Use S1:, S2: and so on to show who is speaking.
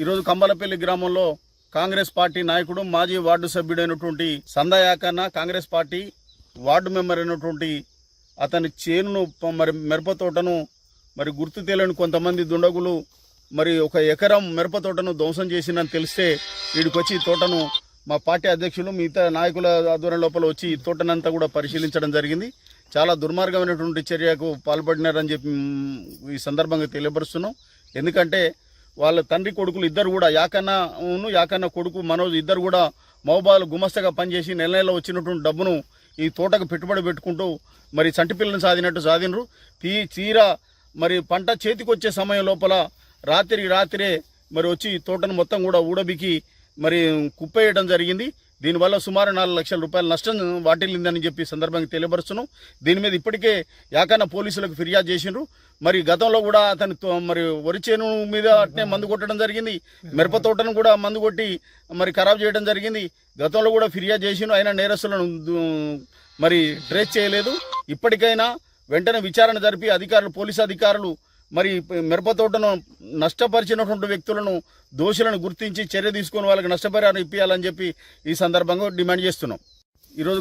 S1: ఈరోజు కంబలపల్లి గ్రామంలో కాంగ్రెస్ పార్టీ నాయకుడు మాజీ వార్డు సభ్యుడైనటువంటి సందయాకన్న కాంగ్రెస్ పార్టీ వార్డు మెంబర్ అయినటువంటి అతని చేనును మరి మిరప తోటను మరి గుర్తు తెలియని కొంతమంది దుండగులు మరి ఒక ఎకరం మిరప తోటను ధ్వంసం చేసిందని తెలిస్తే వీడికొచ్చి తోటను మా పార్టీ అధ్యక్షులు మిగతా నాయకుల ఆధ్వర్యం లోపల వచ్చి ఈ తోటనంతా కూడా పరిశీలించడం జరిగింది. చాలా దుర్మార్గమైనటువంటి చర్యకు పాల్పడినారని చెప్పి ఈ సందర్భంగా తెలియపరుస్తున్నాం. ఎందుకంటే వాళ్ళ తండ్రి కొడుకులు ఇద్దరు కూడా యాకన్నను యాకన్న కొడుకు మనోజ్ ఇద్దరు కూడా మహబాలు గుమస్తగా పనిచేసి నెల నెల వచ్చినటువంటి డబ్బును ఈ తోటకు పెట్టుబడి పెట్టుకుంటూ మరి చంటిపిల్లను సాధినట్టు సాధినరు తీ తీరా మరి పంట చేతికి వచ్చే సమయం లోపల రాత్రి రాత్రే మరి వచ్చి తోటను మొత్తం కూడా ఊడబికి మరి కుప్పేయడం జరిగింది. దీనివల్ల సుమారు నాలుగు లక్షల రూపాయల నష్టం వాటిల్లిందని చెప్పి సందర్భంగా తెలియపరుస్తున్నాం. దీని మీద ఇప్పటికే యాకన్న పోలీసులకు ఫిర్యాదు చేసిండ్రు. మరి గతంలో కూడా అతని తో- మరి వరి చేను మీద అట్నే మందు కొట్టడం జరిగింది. మిరప తోటను కూడా మందు కొట్టి మరి ఖరాబ్ చేయడం జరిగింది. గతంలో కూడా ఫిర్యాదు చేసిండ్రు. అయినా నేరస్తులను మరి ట్రేస్ చేయలేదు. ఇప్పటికైనా వెంటనే విచారణ జరిపి అధికారులు పోలీసు అధికారులు మరి మిరప తోటను నష్టపరిచినటువంటి వ్యక్తులను దోషులను గుర్తించి చర్య తీసుకొని వాళ్ళకి నష్టపరిహారం ఇప్పించాలని చెప్పి ఈ సందర్భంగా డిమాండ్ చేస్తున్నాం. ఈరోజు